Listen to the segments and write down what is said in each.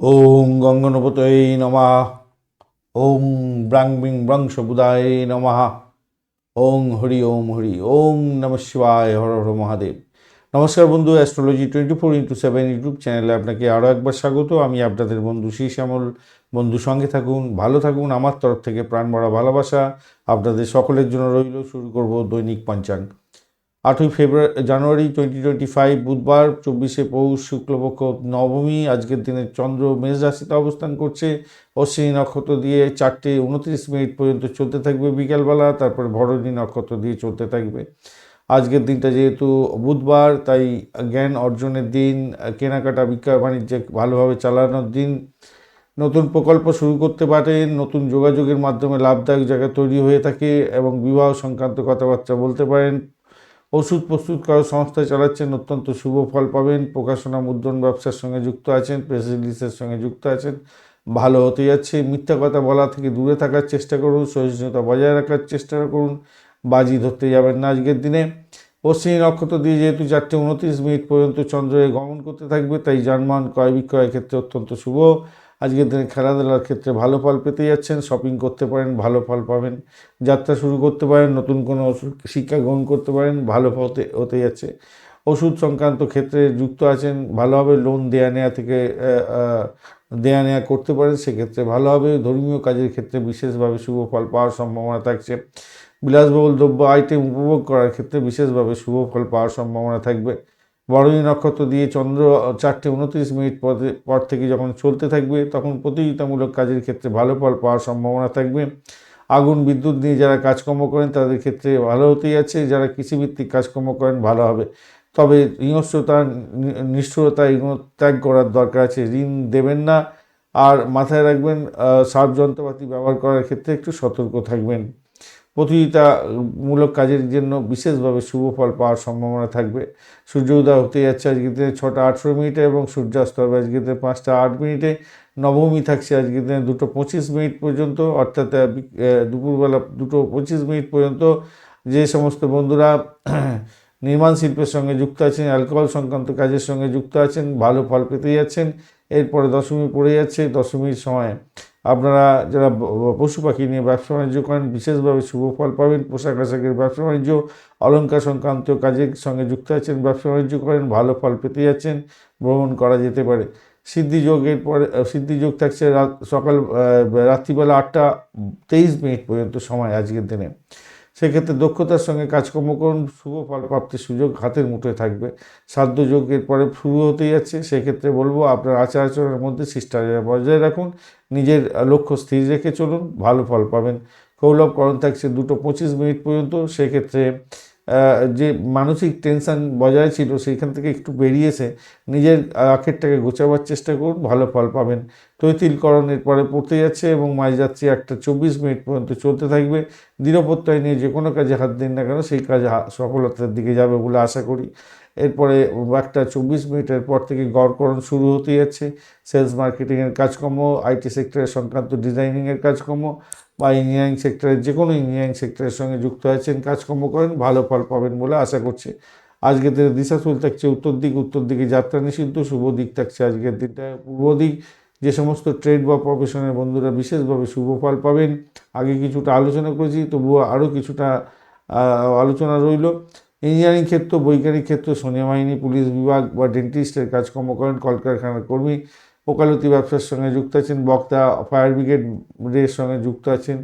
ওং গঙ্গনপতয়ে নমঃ। ওং ব্রাং বিং ব্রং সবুদায় নমঃ। ওং হরি ওম হরি ওং নম শিবায় হর হর মহাদেব। নমস্কার বন্ধু, astrology twenty four into seven YouTube চ্যানেলে আপনাকে আরও একবার স্বাগত। আমি আপনাদের বন্ধু শ্রী শ্যামল বন্ধু, সঙ্গে থাকুন, ভালো থাকুন, আমার তরফ থেকে প্রাণ ভরা ভালোবাসা আপনাদের সকলের জন্য রইল। শুরু করব দৈনিক পঞ্চাঙ্গ। আটই ফেব্রুয়ারি, জানুয়ারি টোয়েন্টি টোয়েন্টি ফাইভ বুধবার চব্বিশে পৌষ, শুক্লপক্ষ, নবমী, আজকের দিনে চন্দ্র, মেষ রাশিতে অবস্থান করছে। অশ্বিনী নক্ষত্র দিয়ে চারটে উনত্রিশ মিনিট পর্যন্ত চলতে থাকবে বিকেলবেলা, তারপরে ভরণী নক্ষত্র দিয়ে চলতে থাকবে। আজকের দিনটা যেহেতু বুধবার, তাই জ্ঞান অর্জনের দিন, কেনাকাটা, বিক্রয় বাণিজ্য ভালোভাবে চালানোর দিন। নতুন প্রকল্প শুরু করতে পারেন নতুন যোগাযোগের মাধ্যমে লাভদায়ক জায়গা তৈরি হয়ে থাকে এবং বিবাহ সংক্রান্ত কথাবার্তা বলতে পারেন। ওষুধ প্রস্তুত করার সংস্থা চালাচ্ছেন, অত্যন্ত শুভ ফল পাবেন। প্রকাশনা মুদ্রণ ব্যবসার সঙ্গে যুক্ত আছেন, প্রেস রিলিজের সঙ্গে যুক্ত আছেন। ভালো হতে যাচ্ছে, মিথ্যা কথা বলা থেকে দূরে থাকার চেষ্টা করুন, সহিষ্ণুতা বজায় রাখার চেষ্টা করুন, বাজি ধরতে যাবেন না আজকের দিনে। পশ্চিমী নক্ষত্র দিয়ে যেহেতু চারটে উনত্রিশ মিনিট পর্যন্ত চন্দ্রে গমন করতে থাকবে, তাই যানবাহন ক্রয় বিক্রয়ের ক্ষেত্রে অত্যন্ত শুভ। আজকের দিনে খেলাধুলার ক্ষেত্রে ভালো ফল পেতে যাচ্ছেন শপিং করতে পারেন, ভালো ফল পাবেন, যাত্রা শুরু করতে পারেন, নতুন কোনো শিক্ষা গ্রহণ করতে পারেন, ভালো হতে হতে যাচ্ছে। ওষুধ সংক্রান্ত ক্ষেত্রে যুক্ত আছেন ভালোভাবে লোন দেয়া নেওয়া থেকে দেয়া নেওয়া করতে পারেন, সেক্ষেত্রে ভালোভাবে ধর্মীয় কাজের ক্ষেত্রে বিশেষভাবে শুভ ফল পাওয়ার সম্ভাবনা থাকছে। বিলাসবহুল দ্রব্য আইটেম উপভোগ করার ক্ষেত্রে বিশেষভাবে শুভ ফল পাওয়ার সম্ভাবনা থাকবে। বরণী নক্ষত্র দিয়ে চন্দ্র চারটে উনত্রিশ মিনিট পরে থেকে যখন চলতে থাকবে, তখন প্রতিযোগিতামূলক কাজের ক্ষেত্রে ভালো ফল পাওয়ার সম্ভাবনা থাকবে। আগুন, বিদ্যুৎ নিয়ে যারা কাজকর্ম করেন, তাদের ক্ষেত্রে ভালো হতেই আছে। যারা কৃষিভিত্তিক কাজকর্ম করেন, ভালো হবে। তবে হিংস্রতা নিষ্ঠুরতা এগুলো ত্যাগ করার দরকার আছে। ঋণ দেবেন না। আর মাথায় রাখবেন সার যন্ত্রপাতি ব্যবহার করার ক্ষেত্রে একটু সতর্ক থাকবেন। প্রতিযোগিতামূলক কাজের জন্য বিশেষভাবে শুভ ফল পাওয়ার সম্ভাবনা থাকবে। সূর্য উদয় হতে যাচ্ছে আজকের দিনে ছটা আঠেরো মিনিটে এবং সূর্যাস্ত হবে আজকের দিনে পাঁচটা আট মিনিটে। নবমী থাকছে আজকের দিনে দুটো পঁচিশ মিনিট পর্যন্ত, অর্থাৎ দুপুরবেলা দুটো পঁচিশ মিনিট পর্যন্ত। যে সমস্ত বন্ধুরা নির্মাণ শিল্পের সঙ্গে যুক্ত আছেন, অ্যালকোহল সংক্রান্ত কাজের সঙ্গে যুক্ত আছেন, ভালো ফল পেতে যাচ্ছেন, এরপরে দশমী পড়ে যাচ্ছে। দশমীর সময় আপনারা যারা পশু পাখি নিয়ে ব্যবসা বাণিজ্য করেন, বিশেষভাবে শুভ ফল পাবেন, পোশাক আশাকের ব্যবসা বাণিজ্য অলঙ্কার সংক্রান্ত কাজের সঙ্গে যুক্ত আছেন, ব্যবসা বাণিজ্য করেন, ভালো ফল পেতে যাচ্ছেন, ভ্রমণ করা যেতে পারে। সিদ্ধিযোগের পরে সিদ্ধিযোগ থাকছে সকাল রাত্রিবেলা আটটা তেইশ মিনিট পর্যন্ত সময় আজকের দিনে। সেক্ষেত্রে দক্ষতার সঙ্গে কাজকর্ম করুন, শুভ ফল প্রাপ্তির সুযোগ হাতের মুঠোয় থাকবে। সাধ্যযোগের পরে শুরু হতে যাচ্ছে, সেক্ষেত্রে বলব আপনার আচার আচরণের মধ্যে শিষ্টাচার বজায় রাখুন, নিজের লক্ষ্য স্থির রেখে চলুন, ভালো ফল পাবেন। কৌলভ করণ থাকছে দুটো পঁচিশ মিনিট পর্যন্ত, সেক্ষেত্রে যে মানসিক টেনশন বজায় ছিল সেইখান থেকে একটু বেরিয়েছে, নিজের আখেরটাকে গোছাবার চেষ্টা করুন, ভালো ফল পাবেন। তৈতিলকরণের পরে পড়তে যাচ্ছে এবং মাঝযাত্রী একটা চব্বিশ মিনিট পর্যন্ত চলতে থাকবে। দৃঢ়প্রত্যয় নিয়ে যে কোনো কাজে হাত দিন না কেন, সেই কাজে সফলতার দিকে যাবে বলে আশা করি। এরপরে একটা চব্বিশ মিনিটের পর থেকে গড়করণ শুরু হতে যাচ্ছে। সেলস মার্কেটিংয়ের কাজকর্ম আইটি সেক্টরের সংক্রান্ত ডিজাইনিংয়ের কাজকর্ম বা ইঞ্জিনিয়ারিং সেক্টরের যে কোনো ইঞ্জিনিয়ারিং সেক্টরের সঙ্গে যুক্ত আছেন, কাজকর্ম করেন, ভালো ফল পাবেন বলে আশা করছি। আজকের দিনে দিশাশুল থাকছে উত্তর দিক, উত্তর দিকে যাত্রা নিষিদ্ধ, শুভ দিক থাকছে আজকের দিনটা পূর্ব দিক। যে সমস্ত ট্রেড বা প্রফেশনের বন্ধুরা বিশেষভাবে শুভ ফল পাবেন। আগে কিছুটা আলোচনা করেছি, তবুও আরও কিছুটা আলোচনা রইল। ইঞ্জিনিয়ারিং ক্ষেত্র, বৈজ্ঞানিক ক্ষেত্র বাহিনী পুলিশ বিভাগ বা ডেন্টিস্টের কাজকর্ম করেন, কলকারখানার কর্মী। ওকালতি ব্যবসার সঙ্গে যুক্ত আছেন, বক্তা, ফায়ার ব্রিগেডের সঙ্গে যুক্ত আছেন,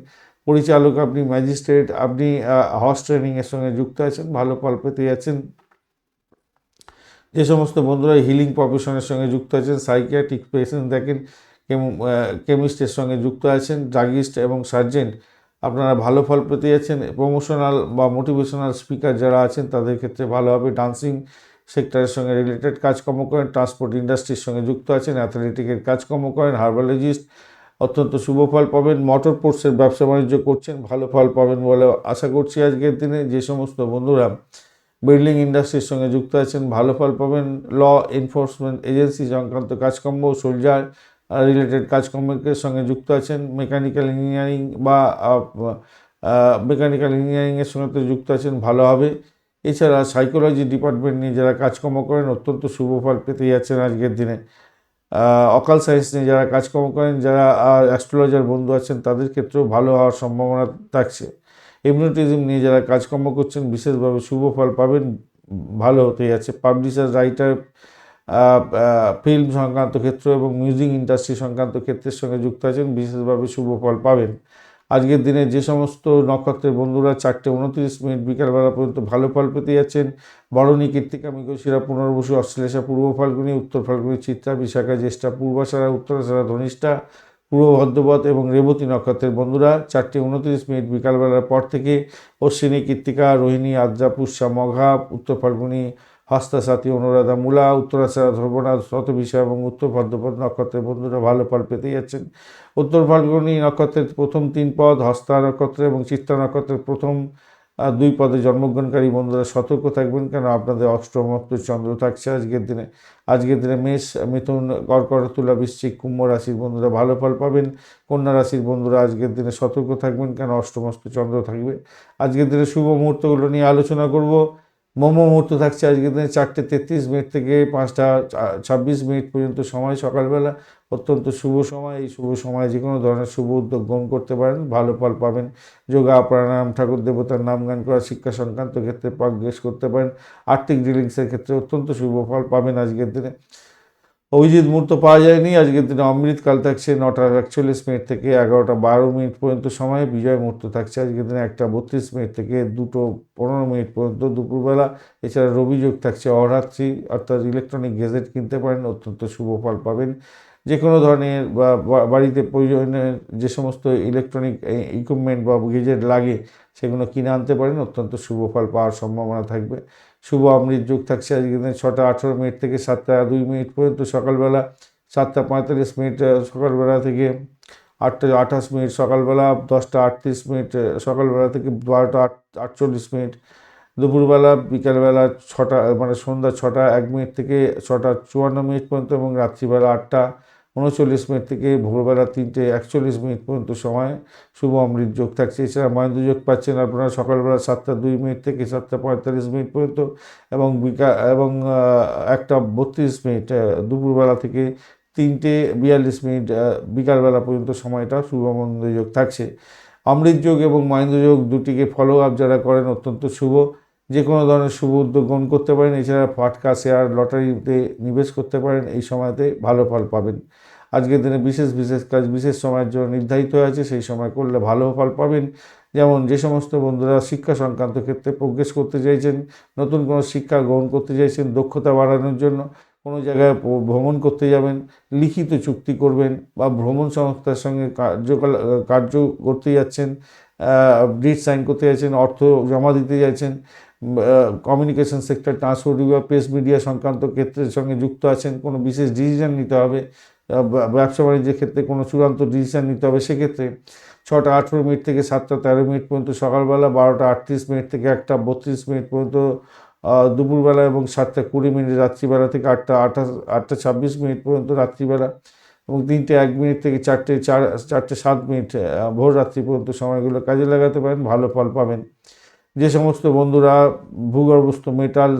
পরিচালক আপনি, ম্যাজিস্ট্রেট আপনি হর্স ট্রেনিংয়ের সঙ্গে যুক্ত আছেন, ভালো ফল পেতে যাচ্ছেন। যে সমস্ত বন্ধুরা হিলিং প্রফেশনের সঙ্গে যুক্ত আছেন সাইকিয়াট্রিক পেশেন্ট দেখেন কেমিস্টের সঙ্গে যুক্ত আছেন ড্রাগিস্ট এবং সার্জেন্ট আপনারা ভালো ফল পেতে যাচ্ছেন। প্রমোশনাল বা মোটিভেশনাল স্পিকার যারা আছেন, তাদের ক্ষেত্রে ভালো হবে। ডান্সিং সেক্টরের সঙ্গে রিলেটেড কাজকর্ম করেন ট্রান্সপোর্ট ইন্ডাস্ট্রির সঙ্গে যুক্ত আছেন অ্যাথলেটিকের কাজকর্ম করেন হার্বালজিস্ট অত্যন্ত শুভ ফল পাবেন মোটর পোর্টসের ব্যবসা বাণিজ্য করছেন, ভালো ফল পাবেন বলে আশা করছি আজকের দিনে। যে সমস্ত বন্ধুরা বিল্ডিং ইন্ডাস্ট্রির সঙ্গে যুক্ত আছেন, ভালো ফল পাবেন ল এনফোর্সমেন্ট এজেন্সি সংক্রান্ত কাজকর্ম সোলজার রিলেটেড কাজকর্মের সঙ্গে যুক্ত আছেন মেকানিক্যাল ইঞ্জিনিয়ারিং বা মেকানিক্যাল ইঞ্জিনিয়ারিংয়ের সঙ্গে যুক্ত আছেন, ভালো হবে। এছাড়া সাইকোলজি ডিপার্টমেন্ট নিয়ে যারা কাজকর্ম করেন, অত্যন্ত শুভ ফল পেতে যাচ্ছেন আজকের দিনে। অকাল সায়েন্স নিয়ে যারা কাজকর্ম করেন, যারা অ্যাস্ট্রোলজার বন্ধু আছেন, তাদের ক্ষেত্রেও ভালো হওয়ার সম্ভাবনা থাকছে। হিপনোটিজম নিয়ে যারা কাজকর্ম করছেন, বিশেষভাবে শুভ ফল পাবেন, ভালো হতে যাচ্ছে। পাবলিশার রাইটার ফিল্ম সংক্রান্ত ক্ষেত্র এবং মিউজিক ইন্ডাস্ট্রি সংক্রান্ত ক্ষেত্রের সঙ্গে যুক্ত আছেন, বিশেষভাবে শুভ ফল পাবেন। আজকের দিনে যে সমস্ত নক্ষত্রের বন্ধুরা চারটে উনত্রিশ মিনিট বিকালবেলা পর্যন্ত ভালো ফল পেতে যাচ্ছেন, বরণী কৃত্তিকা মৃগশিরা পুনর্বসু, অশ্লেষা, পূর্ব ফাল্গুনি, উত্তর ফাল্গুনি, চিত্রা, বিশাখা, জ্যেষ্ঠা পূর্বাষাঢ়া উত্তরাষাঢ়া ধনিষ্ঠা, পূর্ব ভদ্রপথ এবং রেবতী নক্ষত্রের বন্ধুরা চারটে উনত্রিশ মিনিট বিকালবেলার পর থেকে অশ্বিনী কৃত্তিকা রোহিণী, আদ্রা, পুষ্যা, মঘা, উত্তর ফাল্গুনি হস্তা সাথী অনুরাধা মূলা উত্তরাষাঢ়া ধ্রবণা শতবিষা এবং উত্তর ভদ্রপদ নক্ষত্রের বন্ধুরা ভালো ফল পেতে যাচ্ছেন। উত্তর ফাল্গুনি নক্ষত্রের প্রথম তিন পদ হস্তা নক্ষত্র এবং চিত্রা নক্ষত্রের প্রথম দুই পদে জন্মগ্রহণকারী বন্ধুরা সতর্ক থাকবেন কেন? আপনাদের অষ্টমত্ব চন্দ্র থাকছে আজকের দিনে। আজকের দিনে মেষ, মিথুন, কর্কট তুলা বৃশ্চিক কুম্ভ রাশির বন্ধুরা ভালো ফল পাবেন। কন্যা রাশির বন্ধুরা আজকের দিনে সতর্ক থাকবেন কেন? অষ্টমস্ত চন্দ্র থাকবে। আজকের দিনে শুভ মুহূর্তগুলো নিয়ে আলোচনা করব। মোমো মুহূর্ত থাকছে আজকের দিনে চারটে তেত্রিশ মিনিট থেকে পাঁচটা ছাব্বিশ মিনিট পর্যন্ত সময় সকালবেলা। অত্যন্ত শুভ সময়। এই শুভ সময় যে কোনো ধরনের শুভ উদ্যোগ গ্রহণ করতে পারেন। ভালো ফল পাবেন। যোগা, প্রাণায়াম, ঠাকুর দেবতার নাম গান করা, শিক্ষা সংক্রান্ত ক্ষেত্রে প্রাগ্রেস করতে পারেন। আর্থিক ডিলিংসের ক্ষেত্রে অত্যন্ত শুভ ফল পাবেন আজকের দিনে। অভিজিৎ মুহূর্ত পাওয়া যায়নি। আজকের দিনে অমৃতকাল থাকছে নটা একচল্লিশ মিনিট থেকে এগারোটা বারো মিনিট পর্যন্ত সময়। বিজয় মুহূর্ত থাকছে আজকের দিনে একটা বত্রিশ মিনিট থেকে দুটো পনেরো মিনিট পর্যন্ত দুপুরবেলা। এছাড়া রবিযোগ থাকছে অরাত্রি, অর্থাৎ ইলেকট্রনিক গেজেট কিনতে পারেন, অত্যন্ত শুভ ফল পাবেন। যে কোনো ধরনের বা বাড়িতে প্রয়োজনীয় যে সমস্ত ইলেকট্রনিক ইকুইপমেন্ট বা গেজেট লাগে, সেগুলো কিনে আনতে পারেন। অত্যন্ত শুভ ফল পাওয়ার সম্ভাবনা থাকবে। শুভ অমৃত যুগ থাকছে আজকে দিনে ছটা আঠেরো মিনিট থেকে সাতটা দুই মিনিট পর্যন্ত সকালবেলা, সাতটা পঁয়তাল্লিশ মিনিট সকালবেলা থেকে আটটা আঠাশ মিনিট, সকালবেলা দশটা আটত্রিশ মিনিট সকালবেলা থেকে বারোটা আট, আটচল্লিশ মিনিট, দুপুরবেলা, বিকালবেলা ছটা মানে সন্ধ্যা ছটা এক মিনিট থেকে ছটা চুয়ান্ন মিনিট পর্যন্ত এবং রাত্রিবেলা আটটা উনচল্লিশ মিনিট থেকে ভোরবেলা তিনটে একচল্লিশ মিনিট পর্যন্ত সময় শুভ অমৃত যোগ থাকছে। এছাড়া মহেন্দ্র যোগ পাচ্ছেন আপনারা সকালবেলা সাতটা দুই মিনিট থেকে সাতটা পঁয়তাল্লিশ মিনিট পর্যন্ত এবং বিকা, এবং একটা বত্রিশ মিনিট দুপুরবেলা থেকে তিনটে বিয়াল্লিশ মিনিট বিকালবেলা পর্যন্ত সময়টা শুভ মহেন্দ্র যোগ থাকছে। অমৃত যোগ এবং মহেন্দ্র যোগ দুটিকে ফলো আপ যারা করেন অত্যন্ত শুভ। যে কোনো ধরনের শুভ উদ্যোগ গ্রহণ করতে পারেন। এছাড়া ফাটকা, শেয়ার, লটারিতে নিবেশ করতে পারেন। এই সময়তে ভালো ফল পাবেন। আজকের দিনে বিশেষ বিশেষ কাজ, বিশেষ সময়ের জন্য নির্ধারিত হয়ে আছে। সেই সময় করলে ভালো ফল পাবেন। যেমন যে সমস্ত বন্ধুরা শিক্ষা সংক্রান্ত ক্ষেত্রে প্রোগ্রেস করতে চাইছেন, নতুন কোনো শিক্ষা গ্রহণ করতে চাইছেন, দক্ষতা বাড়ানোর জন্য কোনো জায়গায় ভ্রমণ করতে যাবেন, লিখিত চুক্তি করবেন বা ভ্রমণ সংস্থার সঙ্গে কার্যকল, কার্য করতে যাচ্ছেন ডিট সাইন করতে যাচ্ছেন, অর্থ জমা দিতে যাচ্ছেন কমিউনিকেশন সেক্টর ট্রান্সপোর্ট বিভাগ প্রেস মিডিয়া সংক্রান্ত ক্ষেত্রের সঙ্গে যুক্ত আছেন, কোনো বিশেষ ডিসিশন নিতে হবে ব্যবসা বাণিজ্যের ক্ষেত্রে কোনো চূড়ান্ত ডিসিশন নিতে হবে, সেক্ষেত্রে ছটা আঠেরো মিনিট থেকে সাতটা তেরো মিনিট পর্যন্ত সকালবেলা, বারোটা আটত্রিশ মিনিট থেকে একটা বত্রিশ মিনিট পর্যন্ত দুপুরবেলা এবং সাতটা কুড়ি মিনিট রাত্রিবেলা থেকে আটটা আঠাশ, আটটা ছাব্বিশ মিনিট পর্যন্ত রাত্রিবেলা এবং তিনটে এক মিনিট থেকে চারটে চার, চারটে সাত মিনিট ভোর রাত্রি পর্যন্ত সময়গুলো কাজে লাগাতে পারেন, ভালো ফল পাবেন। যে সমস্ত বন্ধুরা ভূগর্ভস্থ মেটাল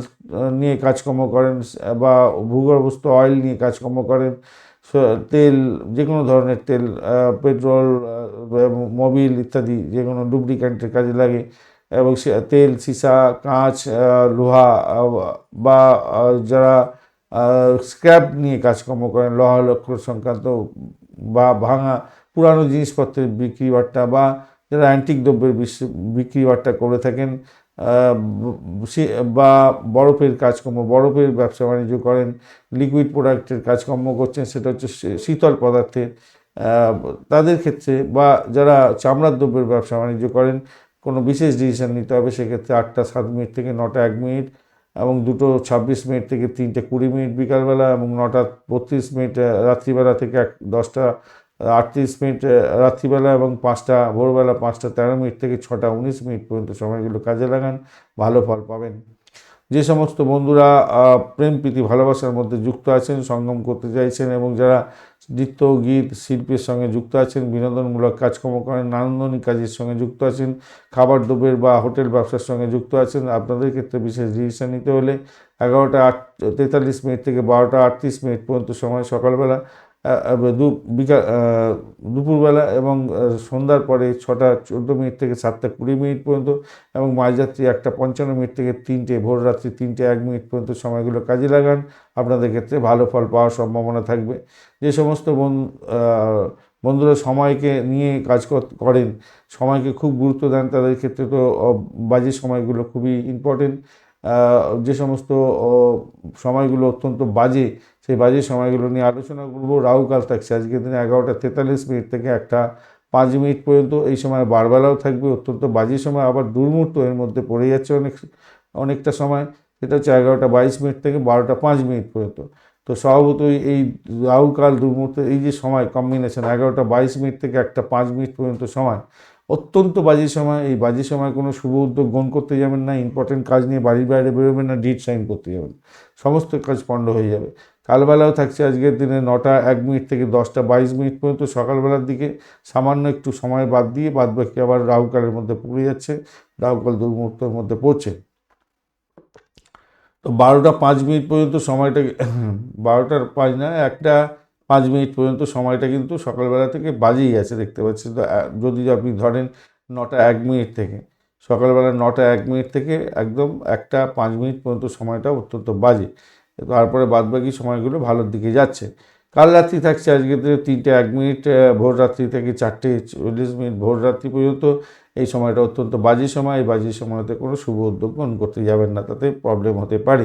নিয়ে কাজকর্ম করেন বা ভূগর্ভস্থ অয়েল নিয়ে কাজকর্ম করেন তেল, যে কোনো ধরনের তেল পেট্রোল মোবিল ইত্যাদি যে কোনো ডুপ্লিকেন্টের কাজে লাগে, এবং তেল, সীসা, কাঁচ লোহা বা যারা স্ক্র্যাপ নিয়ে কাজকর্ম করেন, লোহা লক্ষ্য সংক্রান্ত বা ভাঙা পুরানো জিনিসপত্রের বিক্রি বাট্টা বা যারা অ্যান্টিক দ্রব্যের বিক্রি বাট্টা করে থাকেন সে- বা বরফের কাজকর্ম, বরফের ব্যবসা বাণিজ্য করেন লিকুইড প্রোডাক্টের কাজকর্ম করছেন, সেটা হচ্ছে শীতল পদার্থের তাদের ক্ষেত্রে বা যারা চামড়ার দ্রব্যের ব্যবসা বাণিজ্য করেন, কোনো বিশেষ ডিসিশন নিতে হবে, সেক্ষেত্রে আটটা সাত মিনিট থেকে নটা এক মিনিট এবং দুটো ছাব্বিশ মিনিট থেকে তিনটে কুড়ি মিনিট বিকালবেলা এবং নটা বত্রিশ মিনিট রাত্রিবেলা থেকে এক, দশটা আটত্রিশ মিনিট রাত্রিবেলা এবং পাঁচটা, ভোরবেলা পাঁচটা, তেরো মিনিট থেকে ছটা, উনিশ মিনিট পর্যন্ত সময়গুলো কাজে লাগান, ভালো ফল পাবেন। যে সমস্ত বন্ধুরা প্রেম, প্রীতি, ভালোবাসার মধ্যে যুক্ত আছেন, সঙ্গম করতে চাইছেন এবং যারা নৃত্য, গীত, শিল্পের সঙ্গে যুক্ত আছেন, বিনোদনমূলক কাজকর্ম করেন, নান্দনিক কাজের সঙ্গে যুক্ত আছেন, খাবার দ্রব্যের বা হোটেল ব্যবসার সঙ্গে যুক্ত আছেন, আপনাদের ক্ষেত্রে বিশেষ ডিসিশন নিতে হলে এগারোটা আট, তেতাল্লিশ মিনিট থেকে বারোটা আটত্রিশ মিনিট পর্যন্ত সময় সকালবেলা বিকাল দুপুরবেলা এবং সন্ধ্যার পরে ছটা চোদ্দ মিনিট থেকে সাতটা কুড়ি মিনিট পর্যন্ত এবং মাঝরাত্রি একটা পঞ্চান্ন মিনিট থেকে তিনটে ভোর রাত্রি তিনটে এক মিনিট পর্যন্ত সময়গুলো কাজে লাগান। আপনাদের ক্ষেত্রে ভালো ফল পাওয়ার সম্ভাবনা থাকবে। যে সমস্ত বন বন্ধুরা সময়কে নিয়ে কাজ কর- করেন, সময়কে খুব গুরুত্ব দেন, তাদের ক্ষেত্রে তো বাজে সময়গুলো খুবই ইম্পর্টেন্ট যে সমস্ত সময়গুলো অত্যন্ত বাজে, সেই বাজে সময়গুলো নিয়ে আলোচনা করব। রাহুকাল থাকছে। আজকের দিনে এগারোটা তেতাল্লিশ মিনিট থেকে একটা পাঁচ মিনিট পর্যন্ত এই সময় বারবেলাও থাকবে। অত্যন্ত বাজে সময়, আবার দুর্মূর্ত এর মধ্যে পড়ে যাচ্ছে অনেক, অনেকটা সময়। সেটা হচ্ছে এগারোটা বাইশ মিনিট থেকে বারোটা পাঁচ মিনিট পর্যন্ত। তো স্বভাবতই এই রাহুকাল দুর্মূর্ত এই যে সময় কম্বিনেশন এগারোটা বাইশ মিনিট থেকে একটা পাঁচ মিনিট পর্যন্ত সময় অত্যন্ত বাজে সময়, এই বাজে সময় কোনো শুভ উদ্যোগ গ্রহণ করতে যাবেন না ইম্পর্টেন্ট কাজ নিয়ে বাড়ির বাইরে বেরোবেন না ডিট সাইন করতে যাবেন। সমস্ত কাজ পণ্ড হয়ে যাবে। কালবেলাও থাকছে আজকের দিনে নটা এক মিনিট থেকে দশটা বাইশ মিনিট পর্যন্ত। সকালবেলার দিকে সামান্য একটু সময় বাদ দিয়ে বাদ বাকি আবার রাহুকালের মধ্যে পড়ে যাচ্ছে। রাহুকাল দুর্মুহূর্তের মধ্যে পড়ছে। তো বারোটা পাঁচ মিনিট পর্যন্ত সময়টা বারোটার পাঁচ না, একটা পাঁচ মিনিট পর্যন্ত সময়টা কিন্তু সকালবেলা থেকে বাজেই আছে দেখতে পাচ্ছেন তো যদি আপনি ধরেন নটা এক মিনিট থেকে, সকালবেলা নটা এক মিনিট থেকে একদম একটা পাঁচ মিনিট পর্যন্ত সময়টা অত্যন্ত বাজে। তারপরে বাদবাকি সময়গুলো ভালোর দিকে যাচ্ছে। কাল রাত্রি থাকছে, আজকে তিনটে এক মিনিট ভোর রাত্রি থেকে চারটে চল্লিশ মিনিট, ভোর রাত্রি পর্যন্ত এই সময়টা অত্যন্ত বাজে সময়। এই বাজে সময়তে কোনো শুভ উদ্যোগ গ্রহণ করতে যাবেন না, তাতে প্রবলেম হতে পারে।